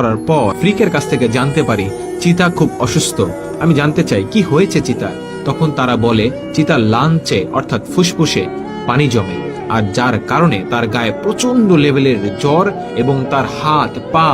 করার পর ফ্রিকের কাছ থেকে জানতে পারি, চিতা খুব অসুস্থ। আমি জানতে চাই, কি হয়েছে চিতা? তখন তারা বলে, চিতা লাঞ্চে, অর্থাৎ ফুসফুসে, পানি জমে। আর যার কারণে তার গায়ে প্রচণ্ড লেভেলের জ্বর এবং তার হাত, পা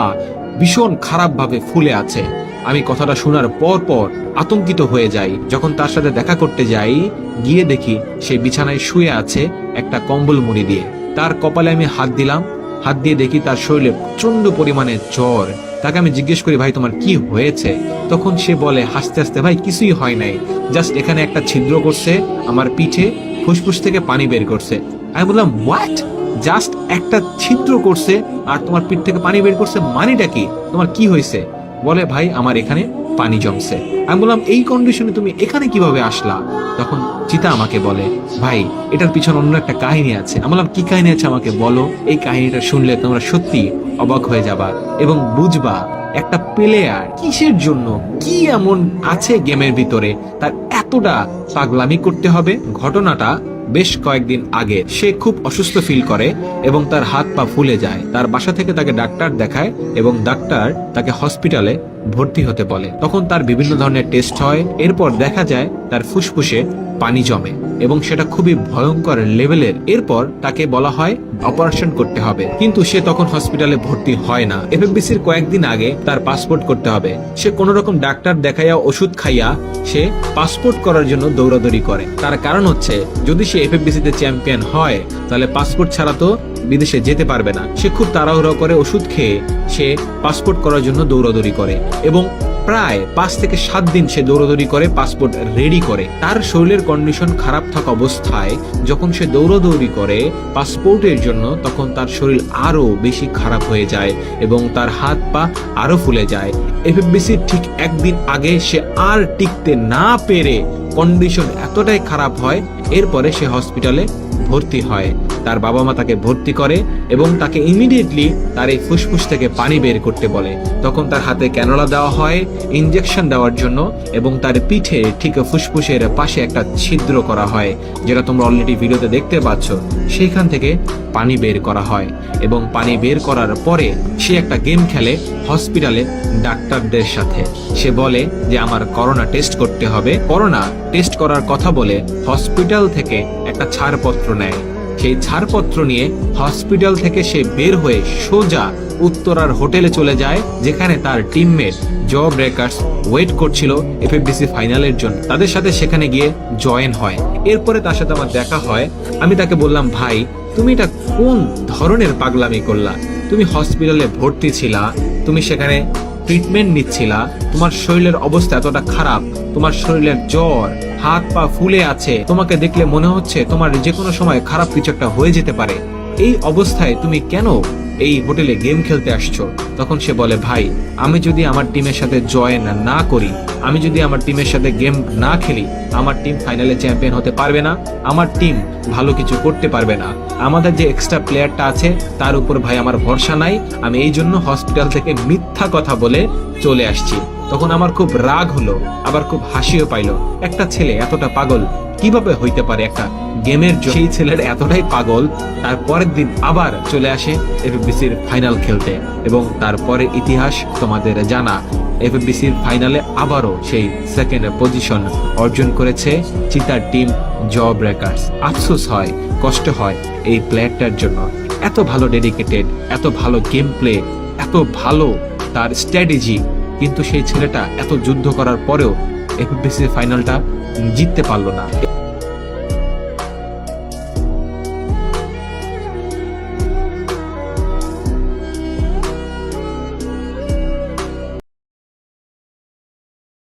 ভীষণ খারাপভাবে ফুলে আছে। আমি কথাটা শোনার পর পর আতঙ্কিত হয়ে যাই। যখন তার সাথে দেখা করতে যাই, গিয়ে দেখি সে বিছানায় শুয়ে আছে একটা কম্বল মুড়ি দিয়ে। তার কপালে আমি হাত দিলাম হাত দিয়ে দেখি তার শরীরে প্রচণ্ড পরিমাণে জ্বর। তাকে আমি জিজ্ঞেস করি, ভাই, তোমার কি হয়েছে? তখন সে বলে, হাসতে হাসতে, ভাই, কিছুই হয় নাই। জাস্ট এখানে একটা ছিদ্র করছে, আমার পিঠে ফুসফুস থেকে পানি বের করছে। আমি বললাম হোয়াট জাস্ট একটা ছিদ্র করছে আর তোমার পিঠ থেকে পানি বের করছে মানিটা কি? তোমার কি হয়েছে? বলে, ভাই, আমার এখানে পানি জমছে। আমি বললাম, এই কন্ডিশনে তুমি এখানে কীভাবে আসলা? তখন চিতা আমাকে বলে, ভাই, এটার পিছনে অন্য একটা কাহিনী আছে। আমি বললাম, কি কাহিনী আছে আমাকে বলো? এই কাহিনীটা শুনলে তোমরা সত্যি অবাক হয়ে যাবা এবং বুঝবা একটা প্লেয়ার কিসের জন্য, কি এমন আছে গেমের ভিতরে, তার এতটা পাগলামি করতে হবে, ঘটনাটা বেশ কয়েকদিন আগে সে খুব অসুস্থ ফিল করে এবং তার হাত পা ফুলে যায়। তার বাসা থেকে তাকে ডাক্তার দেখায় এবং ডাক্তার তাকে হসপিটালে ভর্তি হতে বলে। তখন তার বিভিন্ন ধরনের টেস্ট হয়, এরপর দেখা যায় তার ফুসফুসে পানি জমে এবং সেটা খুবই ভয়ঙ্কর লেভেলের। এরপর তাকে বলা হয় অপারেশন করতে হবে। কিন্তু সে তখন হসপিটালে ভর্তি হয় না। এফএফবিসির কয়েকদিন আগে তার পাসপোর্ট করতে হবে। সে কোন রকম ডাক্তার দেখাইয়া ওষুধ খাইয়া সে পাসপোর্ট করার জন্য দৌড়াদৌড়ি করে। তার কারণ হচ্ছে, যদি সে এফএফবিসি তে চ্যাম্পিয়ন হয়, তাহলে পাসপোর্ট ছাড়া তো বিদেশে যেতে পারবে না। সে খুব তাড়াহুড়ো করে ওষুধ খেয়ে সে পাসপোর্ট করার জন্য দৌড়াদৌড়ি করে এবং প্রায় পাঁচ থেকে সাত দিন সে দৌড়াদৌড়ি করে, পাসপোর্ট রেডি করে। তার শরীরের কন্ডিশন খারাপ থাকা অবস্থায় যখন সে দৌড়াদৌড়ি করে পাসপোর্টের জন্য, তখন তার শরীর আরও বেশি খারাপ হয়ে যায় এবং তার হাত পা আরও ফুলে যায়। এফএফবিসির ঠিক একদিন আগে সে আর টিকতে না পেরে কন্ডিশন এতটাই খারাপ হয়, এরপরে সে হসপিটালে ভর্তি হয়। তার বাবা মা তাকে ভর্তি করে এবং তাকে ইমিডিয়েটলি তার এই ফুসফুস থেকে পানি বের করতে বলে। তখন তার হাতে ক্যানোলা দেওয়া হয় ইনজেকশন দেওয়ার জন্য এবং তার পিঠে ঠিক ফুসফুসের পাশে একটা ছিদ্র করা হয়, যেটা তোমরা অলরেডি ভিডিওতে দেখতে পাচ্ছ। সেইখান থেকে পানি বের করা হয় এবং পানি বের করার পরে সে একটা গেম খেলে হসপিটালে ডাক্তারদের সাথে। সে বলে যে, আমার করোনা টেস্ট করতে হবে। করোনা টেস্ট করার কথা বলে হসপিটাল থেকে একটা ছাড়পত্র নেয়। সেই ছাড়পত্র নিয়ে হসপিটাল থেকে সে বের হয়ে সোজা উত্তরার হোটেলে চলে যায়, যেখানে তার টিমমেট জ ব্রেকার্স ওয়েট করছিল এফএফডিসি ফাইনালের জন্য। তাদের সাথে সেখানে গিয়ে জয়েন হয়। এরপরে তার সাথে আমার দেখা হয়। আমি তাকে বললাম, ভাই, তুমি এটা কোন ধরনের পাগলামি করলা? তুমি হসপিটালে ভর্তি ছিলা, তুমি সেখানে ট্রিটমেন্ট নিচ্ছিলা, তোমার শরীরের অবস্থা এতটা খারাপ, তোমার শরীরের জ্বর হাত পা ফুলে আছে। তোমাকে দেখলে মনে হচ্ছে তোমার যে কোনো সময় খারাপ কিছু একটা হয়ে যেতে পারে। এই অবস্থায় তুমি কেন এই হোটেলে গেম খেলতে আসছো? তখন সে বলে, ভাই, আমি যদি আমার টিমের সাথে জয়েন না করি, আমি যদি আমার টিমের সাথে গেম না খেলি, আমার টিম ফাইনালে চ্যাম্পিয়ন হতে পারবে না, আমার টিম ভালো কিছু করতে পারবে না। আমাদের যে এক্সট্রা প্লেয়ারটা আছে, তার উপর ভাই আমার ভরসা নাই। আমি এই জন্য হসপিটাল থেকে মিথ্যা কথা বলে চলে আসছি। তখন আমার খুব রাগ হলো, আবার খুব হাসিও পাইলো। একটা ছেলে এতটা পাগল, কীভাবে হইতে পারে একটা গেমের? সেই ছেলের এতটাই পাগল, তার পরের দিন আবার চলে আসে এফবিসির ফাইনাল খেলতে, এবং তারপরে ইতিহাস তোমাদের জানা। এফবিসির ফাইনালে আবারও সেই সেকেন্ড পজিশন অর্জন করেছে চিতার টিম জ ব্রেকার্স আফসোস হয়, কষ্ট হয় এই প্লেয়ারটার জন্য। এত ভালো ডেডিকেটেড এত ভালো গেম প্লে এত ভালো তার স্ট্র্যাটেজি কিন্তু সেই ছেলেটা এত যুদ্ধ করার পরেও এফবিসি ফাইনালটা জিততে পারল না।